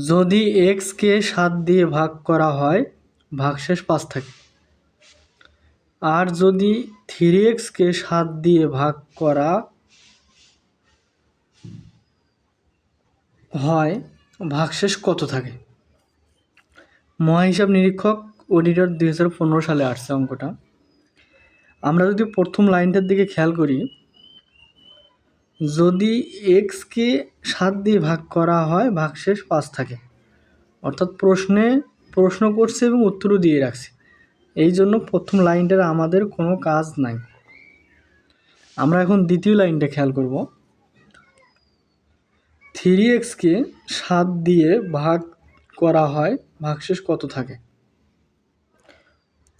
যদি এক্সকে সাত দিয়ে ভাগ করা হয়, ভাগশেষ পাঁচ থাকে। আর যদি থ্রি এক্সকে সাত দিয়ে ভাগ করা হয়, ভাগশেষ কত থাকে? মহাহিসাব নিরীক্ষক অডিটর দুই হাজার পনেরো সালে আসছে অঙ্কটা। আমরা যদি প্রথম লাইনটার দিকে খেয়াল করি যদি এক্সকে সাত দিয়ে ভাগ করা হয়, ভাগশেষ পাঁচ থাকে। অর্থাৎ প্রশ্নে প্রশ্ন করছে এবং উত্তরও দিয়ে রাখছে। এই জন্য প্রথম লাইনটার আমাদের কোনো কাজ নাই। আমরা এখন দ্বিতীয় লাইনটা খেয়াল করব। থ্রি এক্সকে সাত দিয়ে ভাগ করা হয়, ভাগশেষ কত থাকে?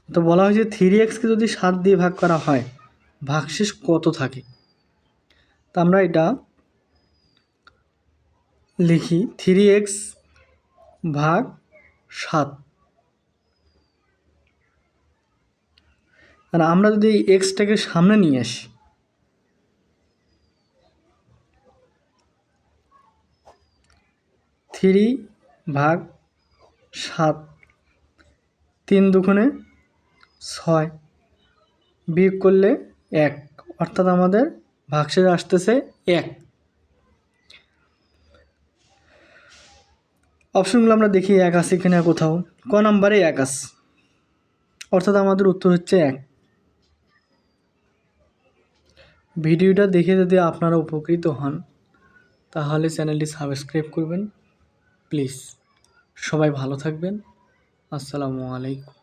তো বলা হয়েছে থ্রি এক্সকে যদি সাত দিয়ে ভাগ করা হয়, ভাগশেষ কত থাকে? তো আমরা এটা লিখি থ্রি এক্স ভাগ সাত। আর আমরা যদি এই এক্সটাকে সামনে নিয়ে আসি থ্রি ভাগ সাত, তিন দুগুণে ছয় বিয়োগ করলে এক, অর্থাৎ আমাদের ভাগশেষ আসতেছে এক। অপশনগুলো আমরা দেখি, এক আছে কিনা কোথাও। ক নাম্বারে এক আছে। অর্থাৎ আমাদের উত্তর হচ্ছে এক। ভিডিওটা দেখে যদি আপনারা উপকৃত হন, তাহলে চ্যানেলটি সাবস্ক্রাইব করবেন। প্লিজ, সবাই ভালো থাকবেন। আসসালামু আলাইকুম।